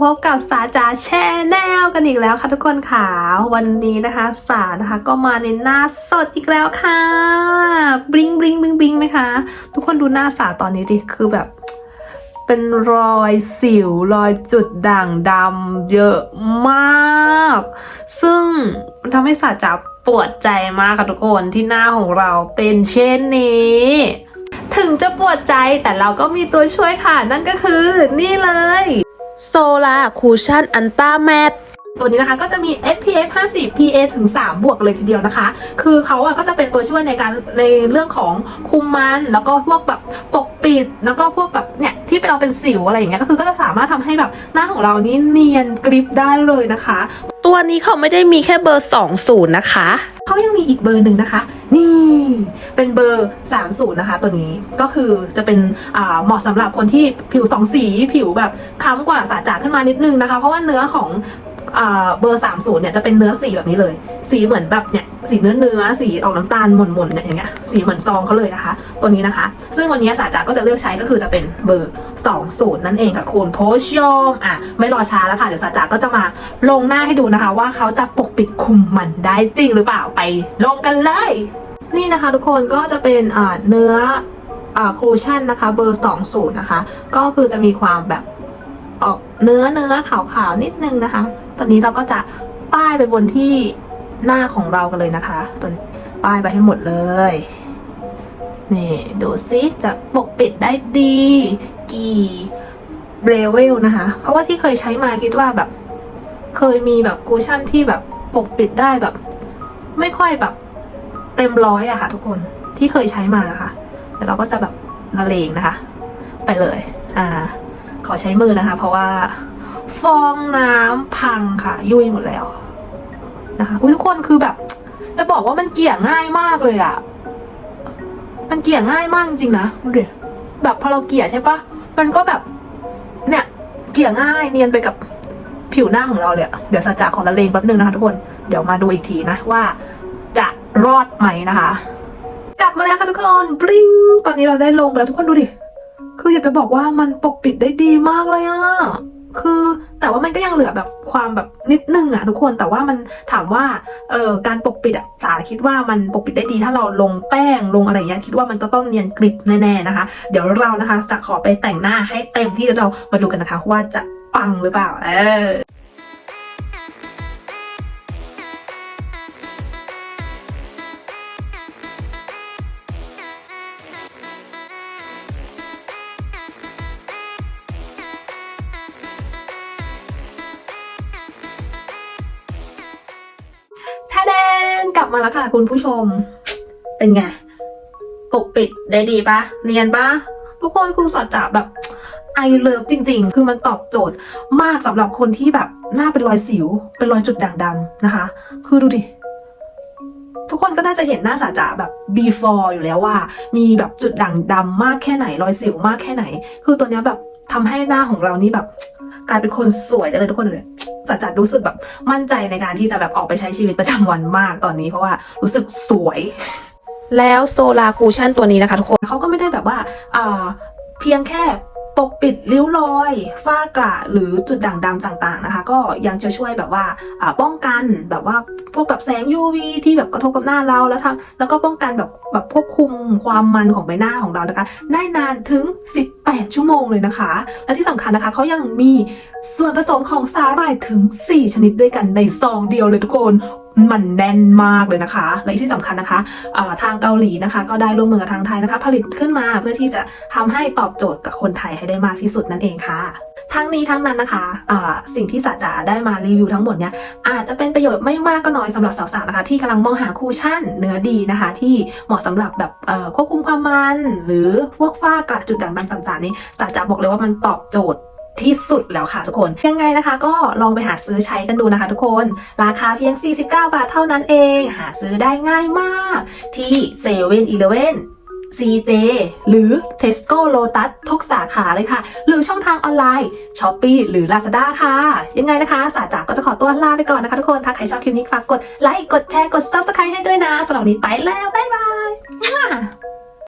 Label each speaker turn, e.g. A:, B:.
A: พบกับสาจาแช่แนลกันอีกแล้วค่ะทุกคนค่ะ วันนี้นะคะสานะคะก็มาในหน้าสดอีกแล้วค่ะบลิงบลิงบลิงบลิงไหมคะ ทุกคนดูหน้าสาตอนนี้ดิคือแบบ เป็นรอยสิวรอยจุดด่างดำเยอะมาก ซึ่งทำให้สาจาปวดใจมากค่ะทุกคนที่หน้าของเราเป็นเช่นนี้ ถึงจะปวดใจแต่เราก็มีตัวช่วยค่ะ นั่นก็คือนี่เลย
B: โซลาคูชั่นอันต้าแมท
A: ตัวนี้นะคะก็จะมี SPF 50 PA ถึง 3 บวกเลยทีเดียวนะคะ คือเขาอะก็จะเป็นตัวช่วยในการในเรื่องของคุมมัน แล้วก็พวกแบบปกปิด แล้วก็พวกแบบเนี่ยที่เราเป็นสิวอะไรอย่างเงี้ย ก็คือก็จะสามารถทำให้แบบหน้าของเรานี่เนียนกริบได้เลยนะคะ
B: ตัวนี้เขาไม่ได้มีแค่เบอร์ 20 นะคะ
A: เขายังมีอีกเบอร์หนึ่งนะคะ นี่เป็นเบอร์ 30 นะคะ ตัวนี้ก็คือจะเป็นเหมาะสำหรับคนที่ผิวสองสี ผิวแบบค้ำกว่าสาจาขึ้นมานิดนึงนะคะ เพราะว่าเนื้อของ เบอร์ 30เนี่ยจะเป็นเนื้อสีแบบนี้เลย สีเหมือนแบบเนี่ยสีเนื้อเนื้อสีออกน้ำตาลหม่นๆเนี่ยอย่างเงี้ยสีเหมือนซองเขาเลยนะคะ ตัวนี้นะคะ ซึ่งวันนี้สาจาก็จะเลือกใช้ก็คือจะเป็นเบอร์ 20 นั่นเองค่ะคุณโพชยอมอะไม่รอช้าแล้วค่ะ เดี๋ยวสาจาก็จะมาลงหน้าให้ดูนะคะ ว่าเขาจะปกปิดคุมมันได้จริงหรือเปล่าไปลงกันเลย นี่นะคะ ทุกคนก็จะเป็นเนื้อครูชั่นนะคะเบอร์ 20 นะคะ ก็คือจะมีความแบบ ออกเนื้อเนื้อขาวๆนิดนึงนะคะ ตอนนี้เราก็จะป้ายไปบนที่หน้าของเรากันเลยนะคะตัวป้ายไปให้หมดเลยนี่ดูซิจะปกปิดได้ดี กี่เบรเวลนะคะ เพราะว่าที่เคยใช้มาคิดว่าแบบ เคยมีแบบกูชั่นที่แบบปกปิดได้แบบ ไม่ค่อยแบบเต็มร้อยอะค่ะ ทุกคนที่เคยใช้มานะคะแต่เราก็จะแบบละเลงนะคะ ไปเลย อ่า อใช้มือนะคะ เพราะว่า ฟองน้ำพังค่ะ ยุ่ยหมดแล้วนะคะอุ๊ยทุกคนคือแบบ จะบอกว่ามันเกี่ยง่ายมากเลยอะมันเกี่ยง่ายมากจริงนะดูดิแบบพอเราเกี่ยใช่ปะมันก็แบบ เนี่ย เกี่ยง่ายเนียนไปกับผิวหน้าของเราเลยเดี๋ยวสัจจะของละเลงแป๊บนึงนะคะทุกคนเดี๋ยวมาดูอีกทีนะว่าจะรอดไหมนะคะ กลับมาแล้วค่ะทุกคนปริ้งตอนนี้เราได้ลงแล้วทุกคนดูดิากจะบอกว่ามันปกปิดได้ดีมากเลยอะคือแต่ว่ามันก็ยังเหลือแบบความแบบนิดนึงอะทุกคนแต่ว่ามันถามว่าเอ่อการปกปิดอะสาคิดว่ามันปกปิดได้ดี ถ้าเราลงแป้งลงอะไรอย่างเงี้ยคิดว่ามันก็ต้องเนียนกริบแน่ๆนะคะ เดี๋ยวเรานะคะจะขอไปแต่งหน้าให้เต็มที่แล้วเรามาดูกันนะคะว่าจะปังหรือเปล่า เออ ลับมาแล้วค่ะคุณผู้ชม เป็นไงปกปิดได้ดีปะเนียนปะทุกคนคุณสัจจะแบบไอเลิฟจริง ๆ คือมันตอบโจทย์มากสำหรับคนที่แบบหน้าเป็นรอยสิว เป็นรอยจุดด่างดำนะคะ คือดูดิ ทุกคนก็น่าจะเห็นหน้าสาจาแบบ before อยู่แล้วว่า มีแบบจุดด่างดำมากแค่ไหน รอยสิวมากแค่ไหน คือตัวเนี้ยแบบทำให้หน้าของเรานี่แบบ กลายเป็นคนสวยได้เลยทุกคนเลยสาจารู้สึกแบบมั่นใจในการที่จะแบบออกไปใช้ชีวิตประจำวันมากตอนนี้ เพราะว่ารู้สึกสวย
B: แล้วโซลาคูชั่นตัวนี้นะคะทุกคน
A: เขาก็ไม่ได้แบบว่าอ่าเพียงแค่ ปกปิดริ้วรอยฝ้ากระหรือจุดด่างดำต่างๆนะคะ ก็ยังจะช่วยแบบว่าป้องกันแบบว่าพวกแบบแสง UV ที่แบบกระทบกับหน้าเราแล้วทำแล้วก็ป้องกันแบบแบบควบคุมความมันของใบหน้าของเรานะคะ ได้นานถึง 18 ชั่วโมงเลยนะคะ และที่สำคัญนะคะเขายังมีส่วนผสมของสาหร่ายถึง 4 ชนิดด้วยกันในซองเดียวเลยทุกคน มันแน่นมากเลยนะคะ และที่สำคัญนะคะทางเกาหลีนะคะ ก็ได้ร่วมมือกับทางไทยนะคะ ผลิตขึ้นมาเพื่อที่จะทำให้ตอบโจทย์กับคนไทยให้ได้มากที่สุดนั่นเองค่ะทั้งนี้ทั้งนั้นนะคะอ่าสิ่งที่สาจาได้มารีวิวทั้งหมดเนี่ยอาจจะเป็นประโยชน์ไม่มากก็น้อยสำหรับสาวๆนะคะ ที่กำลังมองหาคูชั่นเนื้อดีนะคะ ที่เหมาะสำหรับแบบควบคุมความมัน หรือพวกฝ้ากระจุดด่างดำต่างๆนี้สาจาบอกเลยว่ามันตอบโจทย์ ที่สุดแล้วค่ะทุกคน ยังไงนะคะ ก็ลองไปหาซื้อใช้กันดูนะคะ ทุกคน ราคาเพียง 49 บาทเท่านั้นเอง หาซื้อได้ง่ายมาก ที่เซเว่นอีเลเว่น CJ หรือ Tesco Lotus ทุกสาขาเลยค่ะ หรือช่องทางออนไลน์ Shopee หรือ Lazada ค่ะ ยังไงนะคะ สาจากก็จะขอตัวลาไปก่อนนะคะทุกคน ถ้าใครชอบคลิปนี้ฝากกดไลค์ กดแชร์ กด Subscribe ให้ด้วยนะสำหรับวันนี้ไปแล้ว บ๊ายบาย